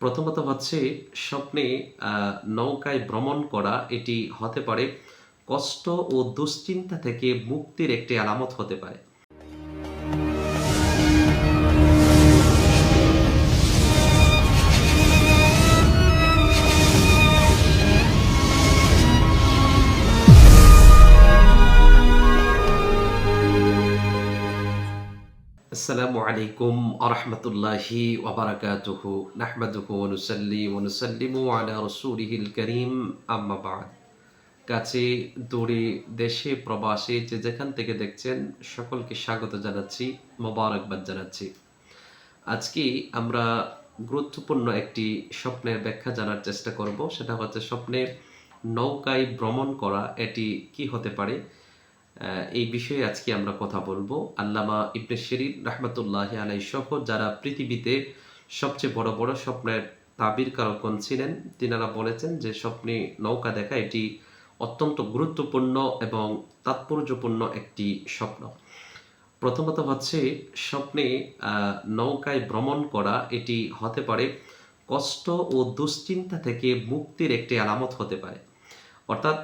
প্রথমত হচ্ছে স্বপ্নে নৌকায় ভ্রমণ করা এটি হতে পারে কষ্ট ও দুশ্চিন্তা থেকে মুক্তির একটি আলামত হতে পারে। আসসালামু আলাইকুম আরহামতুল্লাহি ওবরাকাতুহু নাহমাদুহু ওনুসাল্লি ওনুসাল্লিমু আলা রসুলিহিল করিম। আম্মাবাদ কাছে দূরে দেশে, প্রবাসে যে যেখান থেকে দেখছেন, সকলকে স্বাগত জানাচ্ছি, মোবারকবাদ জানাচ্ছি। আজকে আমরা গুরুত্বপূর্ণ একটি স্বপ্নের ব্যাখ্যা জানার চেষ্টা করব। সেটা হচ্ছে স্বপ্নে নৌকায় ভ্রমণ করা, এটি কি হতে পারে? এই বিষয়ে আজকে আমরা কথা বলব। আল্লামা ইবনে শরীর রহমতুল্লাহ আলাই সহ যারা পৃথিবীতে সবচেয়ে বড় বড় স্বপ্নের তাবির কারকন ছিলেন, তিনারা বলেছেন যে স্বপ্নে নৌকা দেখা এটি অত্যন্ত গুরুত্বপূর্ণ এবং তাৎপর্যপূর্ণ একটি স্বপ্ন। প্রথমত হচ্ছে স্বপ্নে নৌকায় ভ্রমণ করা এটি হতে পারে কষ্ট ও দুশ্চিন্তা থেকে মুক্তির একটি আলামত হতে পারে। অর্থাৎ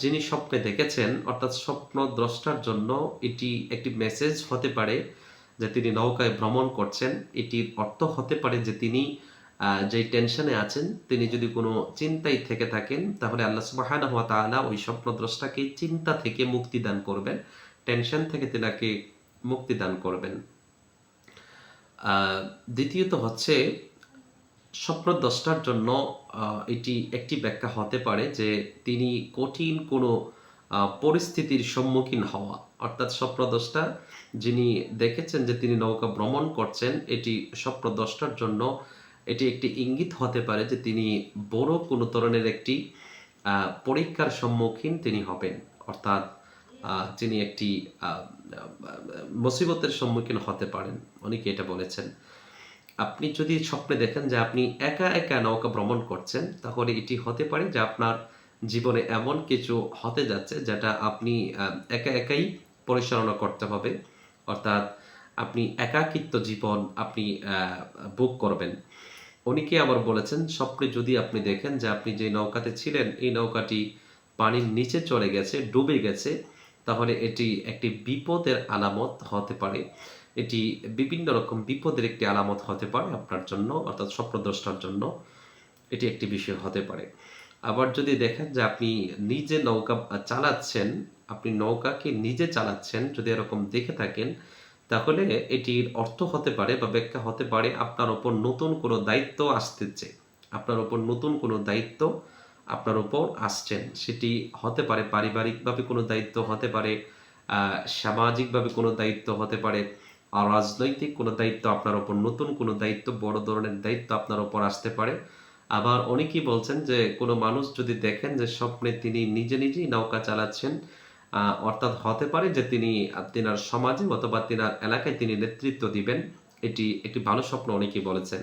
যিনি স্বপ্নে দেখেছেন, অর্থাৎ স্বপ্ন দ্রষ্টার জন্য এটি একটি মেসেজ হতে পারে যে তিনি নৌকায় ভ্রমণ করছেন। এটির অর্থ হতে পারে যে তিনি যেই টেনশনে আছেন, তিনি যদি কোনো চিন্তায় থেকে থাকেন, তাহলে আল্লাহ সুবহানাহু ওয়া তাআলা ওই স্বপ্নদ্রষ্টাকে চিন্তা থেকে মুক্তি দান করবেন। টেনশন থেকে তিনাকে মুক্তি দান করবেন। দ্বিতীয়ত হচ্ছে স্বপ্নদ্রষ্টার জন্য এটি একটি ব্যাখ্যা হতে পারে যে তিনি কঠিন কোনো পরিস্থিতির সম্মুখীন হওয়া। অর্থাৎ স্বপ্নদ্রষ্টা যিনি দেখেছেন যে তিনি নৌকা ভ্রমণ করছেন, এটি স্বপ্নদ্রষ্টার জন্য এটি একটি ইঙ্গিত হতে পারে যে তিনি বড় কোনো ধরনের একটি পরীক্ষার সম্মুখীন তিনি হবেন। অর্থাৎ তিনি একটি মুসিবতের সম্মুখীন হতে পারেন। অনেকে এটা বলেছেন। আপনি যদি স্বপ্নে দেখেন যে আপনি একা একা নৌকা ভ্রমণ করছেন, তাহলে এটি হতে পারে যে আপনার জীবনে এমন কিছু হতে যাচ্ছে যেটা আপনি একা একাই পরিচালনা করতে হবে। অর্থাৎ আপনি একাকিত্ব জীবন আপনি বুক করবেন। অনেকে আবার বলেছেন, স্বপ্নে যদি আপনি দেখেন যে আপনি যে নৌকাতে ছিলেন, এই নৌকাটি পানির নিচে চলে গেছে, ডুবে গেছে তাহলে এটি একটি বিপদের আলামত হতে পারে। এটি বিভিন্ন রকম বিপদের একটি আলামত হতে পারে আপনার জন্য, অর্থাৎ স্বপ্নদ্রষ্টার জন্য। এটি একটি বিষয় হতে পারে। আবার যদি দেখেন যে আপনি নিজে নৌকা চালাচ্ছেন, আপনি নৌকাকে নিজে চালাচ্ছেন, যদি এরকম দেখে থাকেন, তাহলে এটির অর্থ হতে পারে বা ব্যাখ্যা হতে পারে আপনার ওপর নতুন কোনো দায়িত্ব আসতেছে। আপনার ওপর নতুন কোনো দায়িত্ব আপনার উপর আসছেন। সেটি হতে পারে পারিবারিকভাবে কোনো দায়িত্ব, হতে পারে সামাজিকভাবে কোনো দায়িত্ব, হতে পারে আর রাজনৈতিক কোনো দায়িত্ব আপনার ওপর নতুন কোনো দায়িত্ব, বড় ধরনের দায়িত্ব আপনার ওপর আসতে পারে। আবার অনেকেই বলছেন যে, কোনো মানুষ যদি দেখেন যে, স্বপ্নে তিনি নিজে নিজেই নৌকা চালাচ্ছেন অর্থাৎ হতে পারে যে, তিনি তিনার সমাজে অথবা তিনার এলাকায় তিনি নেতৃত্ব দিবেন, এটি একটি ভালো স্বপ্ন অনেকেই বলেছেন।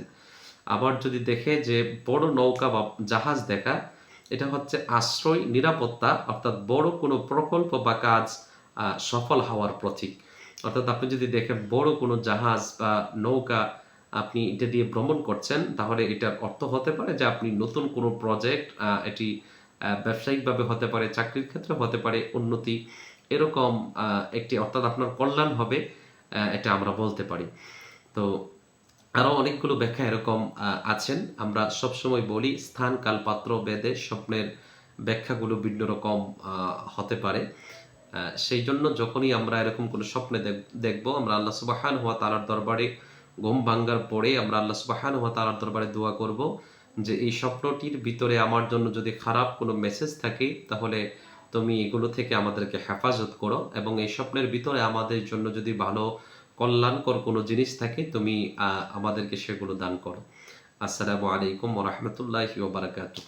আবার যদি দেখে যে, বড় নৌকা বা জাহাজ দেখা এটা হচ্ছে আশ্রয়, নিরাপত্তা, অর্থাৎ বড় কোনো প্রকল্প বা কাজ সফল হওয়ার প্রতীক। অর্থাৎ আপনি যদি দেখেন বড় কোনো জাহাজ বা নৌকা আপনি এটা দিয়ে ভ্রমণ করছেন, তাহলে এটার অর্থ হতে পারে যে আপনি নতুন কোনো প্রজেক্ট এটি ব্যবসায়িকভাবে হতে পারে, চাকরির ক্ষেত্রে হতে পারে, উন্নতি এরকম একটি অর্থাৎ আপনার কল্যাণ হবে এটা আমরা বলতে পারি। তো আরও অনেকগুলো ব্যাখ্যা এরকম আছেন। আমরা সবসময় বলি স্থান কাল পাত্র বেদে স্বপ্নের ব্যাখ্যাগুলো ভিন্ন রকম হতে পারে। সেই জন্য যখনই আমরা এরকম কোনো স্বপ্নে দেখ- দেখব, আমরা আল্লাহ সুবাহান হওয়া তালার দরবারে ঘুম ভাঙ্গার পরে আমরা আল্লাহ সুবাহান হওয়া তালার দরবারে দোয়া করব যে এই স্বপ্নটির ভিতরে আমার জন্য যদি খারাপ কোনো মেসেজ থাকে, তাহলে তুমি এগুলো থেকে আমাদেরকে হেফাজত করো এবং এই স্বপ্নের ভিতরে আমাদের জন্য যদি ভালো কল্যাণকর কোনো জিনিস থাকে তুমি আমাদেরকে সেগুলো দান করো। আসসালামু আলাইকুম ওরহমতুল্লাহি ওবরাকাতুহ